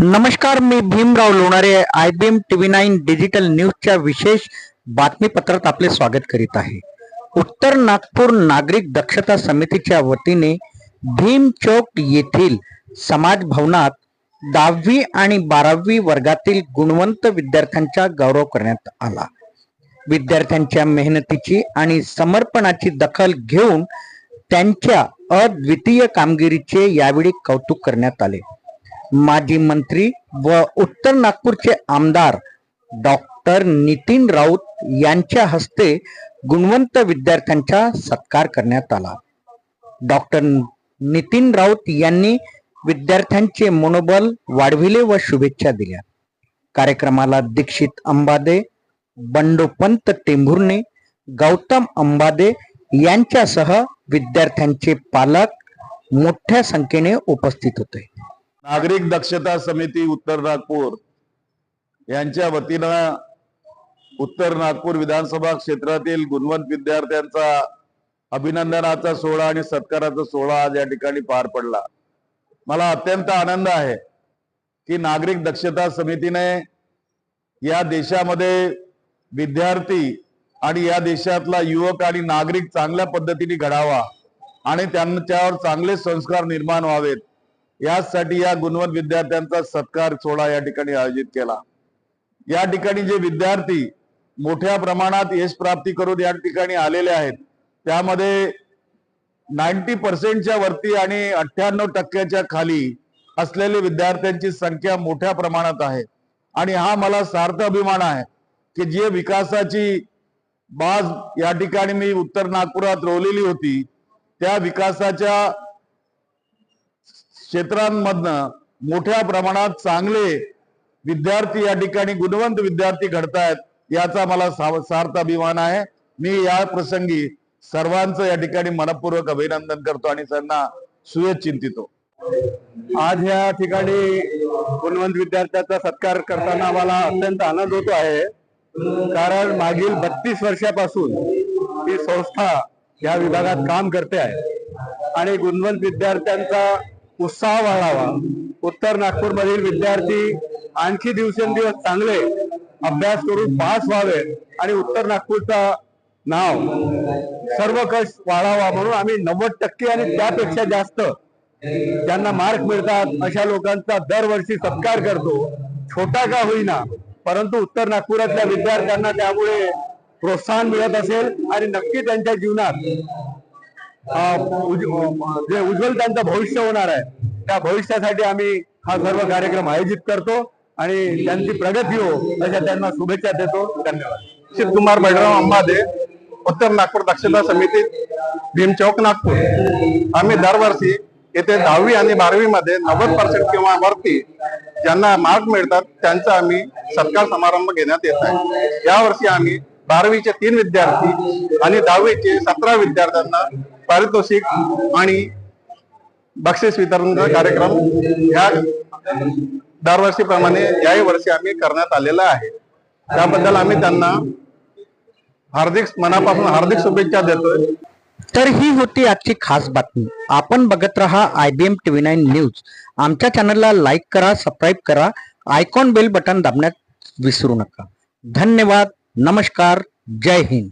नमस्कार मी Bhimrao Lonare I B M TV nine digital न्यूजच्या विशेष बातमीपत्रात आपले स्वागत करीत आहे. उत्तर नागपूर नागरिक दक्षता समितीच्या वतीने भीम चौक येथील समाज भवनात दहावी आणि बारावी वर्गातील गुणवंत विद्यार्थ्यांचा गौरव करण्यात आला. विद्यार्थ्यांच्या मेहनतीची आणि समर्पणाची दखल घेऊन त्यांच्या अद्वितीय कामगिरीचे यावेळी कौतुक करण्यात आले. माजी मंत्री व उत्तर नागपूरचे आमदार डॉक्टर नितीन राऊत यांच्या हस्ते गुणवंत विद्यार्थ्यांचा सत्कार करण्यात आला. डॉक्टर नितीन राऊत यांनी विद्यार्थ्यांचे मनोबल वाढविले व शुभेच्छा दिल्या. कार्यक्रमाला दीक्षित अंबादे बंडोपंत टेंभुर्णे गौतम अंबादे यांच्यासह विद्यार्थ्यांचे पालक मोठ्या संख्येने उपस्थित होते. नागरिक दक्षता समिती उत्तर नागपूर यांच्या वतीनं उत्तर नागपूर विधानसभा क्षेत्रातील गुणवंत विद्यार्थ्यांचा अभिनंदनाचा सोहळा आणि सत्काराचा सोहळा आज या ठिकाणी पार पडला. मला अत्यंत आनंद आहे की नागरिक दक्षता समितीने या देशामध्ये विद्यार्थी आणि या देशातला युवक आणि नागरिक चांगल्या पद्धतीने घडावा आणि त्यांच्यावर चांगले संस्कार निर्माण व्हावेत. यासाठी या गुणवंत विद्यार्थ्यांचा सत्कार सोहळा या ठिकाणी आयोजित केला. या ठिकाणी जे विद्यार्थी मोठ्या प्रमाणात यश प्राप्ती करून या ठिकाणी आलेले आहेत त्यामध्ये नाईन्टी पर्सेंटच्या वरती आणि अठ्ठ्याण्णव टक्क्याच्या खाली असलेले विद्यार्थ्यांची संख्या मोठ्या प्रमाणात आहे. आणि हा मला सार्थ अभिमान आहे की जे विकासाची बाज या ठिकाणी मी उत्तर नागपुरात रोवलेली होती त्या विकासाच्या क्षेत्रांमधनं मोठ्या प्रमाणात चांगले विद्यार्थी या ठिकाणी गुणवंत विद्यार्थी घडतायत याचा मला सा- सार्थ अभिमान आहे. मी या प्रसंगी सर्वांचं या ठिकाणी मनपूर्वक अभिनंदन करतो आणि त्यांना सुयश चिंतितो आज या ठिकाणी गुणवंत विद्यार्थ्याचा सत्कार करताना मला अत्यंत आनंद होतो आहे. कारण मागील बत्तीस वर्षापासून ही संस्था या विभागात काम करते आहे. आणि गुणवंत विद्यार्थ्यांचा उत्साह वाढावा. उत्तर नागपूरमधील विद्यार्थी आणखी दिवसेंदिवस चांगले अभ्यास करून पास व्हावे आणि उत्तर नागपूरचा नाव सर्व कश वाढावा म्हणून आम्ही नव्वद टक्के आणि त्यापेक्षा जास्त ज्यांना मार्क मिळतात अशा लोकांचा दरवर्षी सत्कार करतो. छोटा का होईना परंतु उत्तर नागपुरातल्या विद्यार्थ्यांना त्यामुळे प्रोत्साहन मिळत असेल आणि नक्की त्यांच्या जीवनात जे उज्ज्वल त्यांचं भविष्य होणार आहे त्या भविष्यासाठी आम्ही हा सर्व कार्यक्रम आयोजित करतो आणि त्यांची प्रगती हो अशा त्यांना शुभेच्छा देतो. धन्यवाद. शिवकुमार कुमार बळराव अंबादे उत्तर नागपूर दक्षता समितीत भीमचौक नागपूर. आम्ही दरवर्षी येथे दहावी आणि बारावी मध्ये नव्वद पर्सेंट किंवा वरती ज्यांना मार्क मिळतात त्यांचा आम्ही सत्कार समारंभ घेण्यात येत आहे. यावर्षी आम्ही बारावीचे तीन विद्यार्थी आणि दहावीचे सतरा विद्यार्थ्यांना पारितोषिक आणि बक्षीस वितरण कार्यक्रम या दरवर्षीप्रमाणे याही वर्षी आम्ही करण्यात आलेला आहे. त्याबद्दल आम्ही त्यांना हार्दिक मनापासून हार्दिक शुभेच्छा देतोय. तर ही होती आजची खास बातमी. आपण बघत रहा I B M TV nine news. आमच्या चॅनलला लाईक करा सबस्क्राईब करा. आयकॉन बेल बटन दाबण्यात विसरू नका. धन्यवाद. नमस्कार जय हिंद.